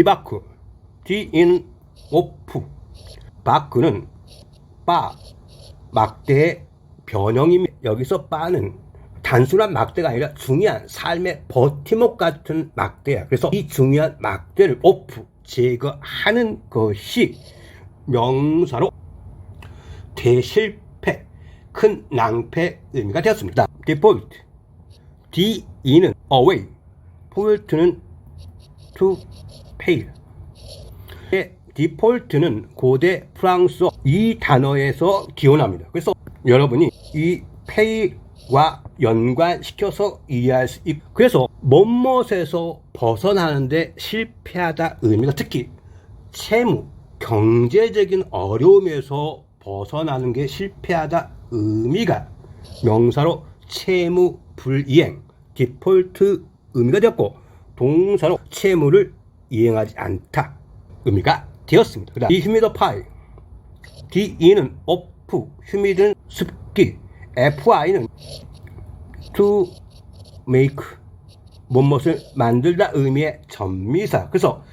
디바크 디인 오프 바크는 바 막대의 변형입니다. 여기서 바는 단순한 막대가 아니라 중요한 삶의 버팀목 같은 막대야. 그래서 이 중요한 막대를 오프 제거하는 것이 명사로 대실패, 큰 낭패 의미가 되었습니다. default D2는 away, fault는 to fail. 디폴트는 고대 프랑스어 이 단어에서 기원합니다. 그래서 여러분이 이 fail과 연관시켜서 이해할 수 있고 그래서 뭐뭇에서 벗어나는데 실패하다 의미가 특히 채무, 경제적인 어려움에서 벗어나는 게 실패하다 의미가 명사로 채무 불이행, 디폴트 의미가 되었고 동사로 채무를 이행하지 않다 의미가 되었습니다. 그다음 이 휴미더 파이 D2는 오프, 휴미드는 습기, FI는 to make 무엇을 만들다 의미의 전미사. 그래서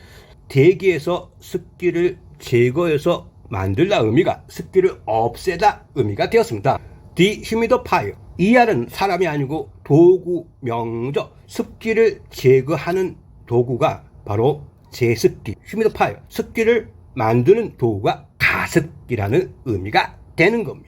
대기에서 습기를 제거해서 만들다 의미가 습기를 없애다 의미가 되었습니다. 디휴미더파이어 이알은 사람이 아니고 도구 명저 습기를 제거하는 도구가 바로 제습기 휴미더파이어 습기를 만드는 도구가 가습기라는 의미가 되는 겁니다.